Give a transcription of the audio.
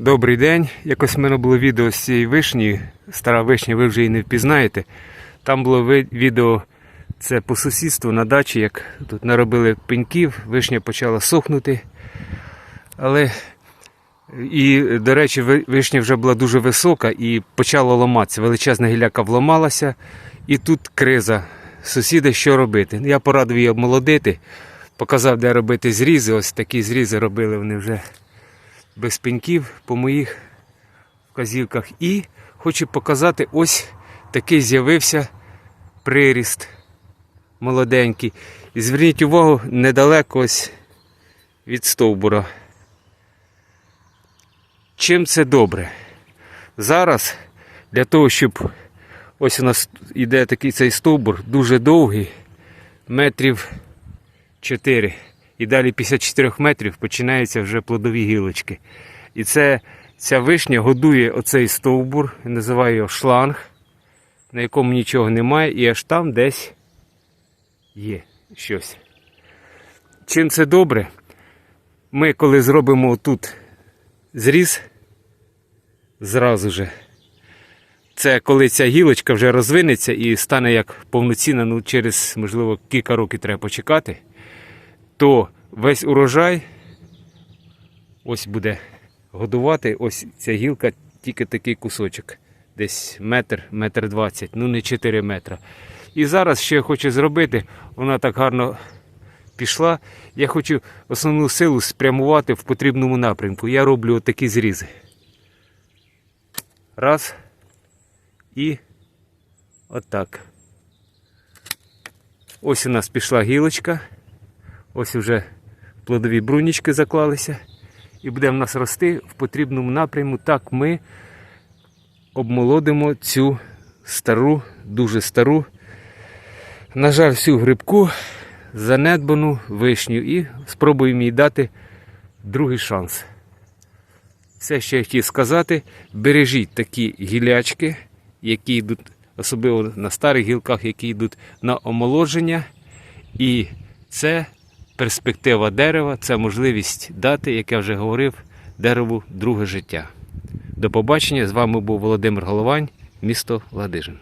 Добрий день. Якось в мене було відео з цієї вишні. Стара вишня, ви вже її не впізнаєте. Там було відео це по сусідству на дачі, як тут наробили пеньків, вишня почала сохнути. Але і, до речі, вишня вже була дуже висока і почала ламатися. Величезна гіляка вламалася, і тут криза. Сусіди, що робити? Я порадив її обмолодити, показав, де робити зрізи. Ось такі зрізи робили вони вже без пеньків по моїх вказівках. І хочу показати, ось такий з'явився приріст молоденький. І зверніть увагу, недалеко ось від стовбура. Чим це добре? Зараз для того, щоб ось у нас іде такий цей стовбур, дуже довгий, метрів 4. І далі після 4 метрів починаються вже плодові гілочки. І це, ця вишня годує оцей стовбур, я називаю його шланг, на якому нічого немає, і аж там десь є щось. Чим це добре? Ми, коли зробимо тут зріз, зразу же. Це коли ця гілочка вже розвинеться і стане як повноцінна, ну через, можливо, кілька років треба почекати то весь урожай ось буде годувати. Ось ця гілка, тільки такий кусочок. Десь метр, метр двадцять, ну не 4 метра. І зараз що я хочу зробити, вона так гарно пішла. Я хочу основну силу спрямувати в потрібному напрямку. Я роблю отакі зрізи. Раз. І отак. Ось у нас пішла гілочка. Ось вже плодові брунічки заклалися. І буде в нас рости в потрібному напрямку. Так ми обмолодимо цю стару, дуже стару, на жаль, всю грибку, занедбану вишню і спробуємо їй дати другий шанс. Все, що я хотів сказати, бережіть такі гілячки, які йдуть, особливо на старих гілках, які йдуть на омолодження. І це перспектива дерева, це можливість дати, як я вже говорив, дереву друге життя. До побачення. З вами був Володимир Головань, місто Ладижин.